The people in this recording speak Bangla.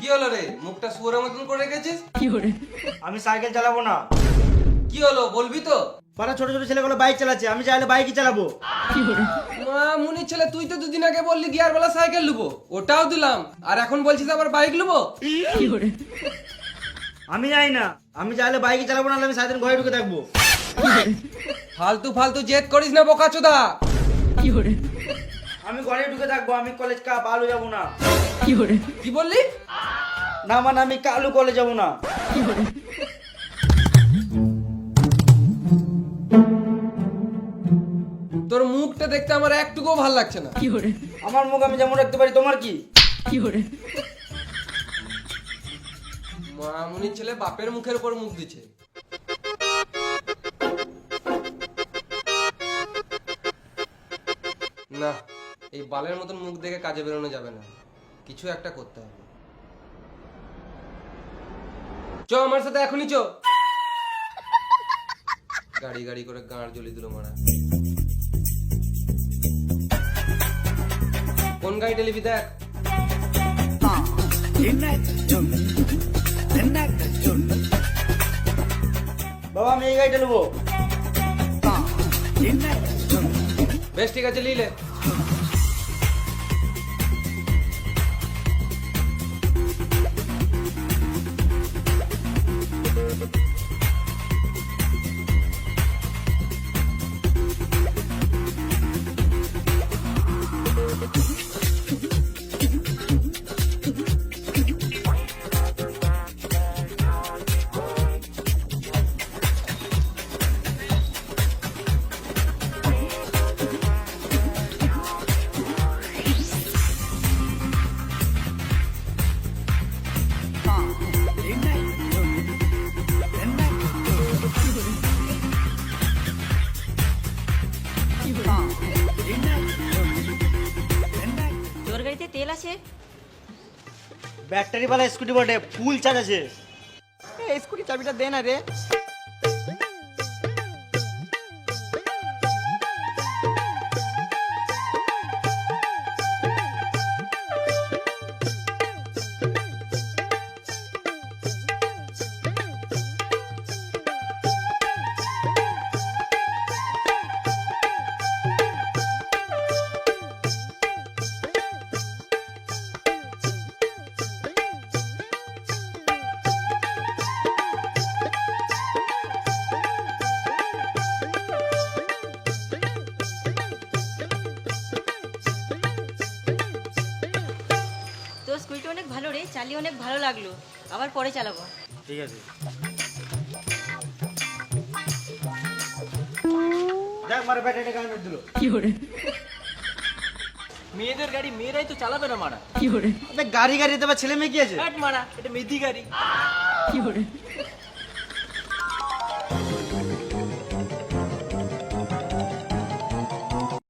কি হলো রে? মুখটা শুয়োরের মতন করে রেখেছিস? আমি সাইকেল চালাবো না। কি হলো? বলবি তো। পাড়া ছোট ছোট ছেলেগুলো বাইক চালাচ্ছে আমি চাইলে বাইকই চালাবো। মা মুনির ছেলে তুই তো দুদিন আগে বললি গিয়ার বেলা সাইকেল লুবো। ওটাও দিলাম। আর এখন বলছিস আবার বাইক লুবো? আমি যাই না। আমি চাইলে বাইকই চালাবো না আমি সারাদিন ঘরে ঢুকে থাকব। ফালতু ফালতু জেদ করিস না বোকাচোদা। আমি ঘরে ঢুকে থাকব আমি কলেজ কাপ আলু যাব না। কি বললি? না মানে আমি কালু কলেজ যাব না। তোর মুখটা দেখতে আমার একটুকুও ভালো লাগছে না। কি করে আমার মুখ আমি যেমন রাখতে পারি তোমার কি? মা মুনির ছেলে বাপের মুখের উপর মুখ দিচ্ছে। না এই বালের মতন মুখ দেখে কাজে বেরোনো যাবে না। কিছু একটা করতে হবে। চ, আমার সাথে এখনই চ। গাড়ি গাড়ি করে গাঁড় জ্বলি দিল মারা। কোন গাড়িটা নিবি দেখ? বাবা, আমি এই গাড়িটা নেব। বেশ, ঠিক আছে লিলে তোর গাড়িতে তেল আছে? ব্যাটারি বালা স্কুটি বটে ফুল চার্জ আছে। স্কুটি চাবিটা দে না রে। অনেক ভালো রে চালিয়ে অনেক ভালো লাগল। আবার পরে চালাবো। ঠিক আছে। দেখ মারা ব্যাটারিটা কেমন দিল। মেয়েদের গাড়ি মেয়েরাই তো চালাবে না মারা। কি করে গাড়ি গাড়ি দেবা ছেলে মেয়ে কি আছে? মারা এটা মেদি গাড়ি।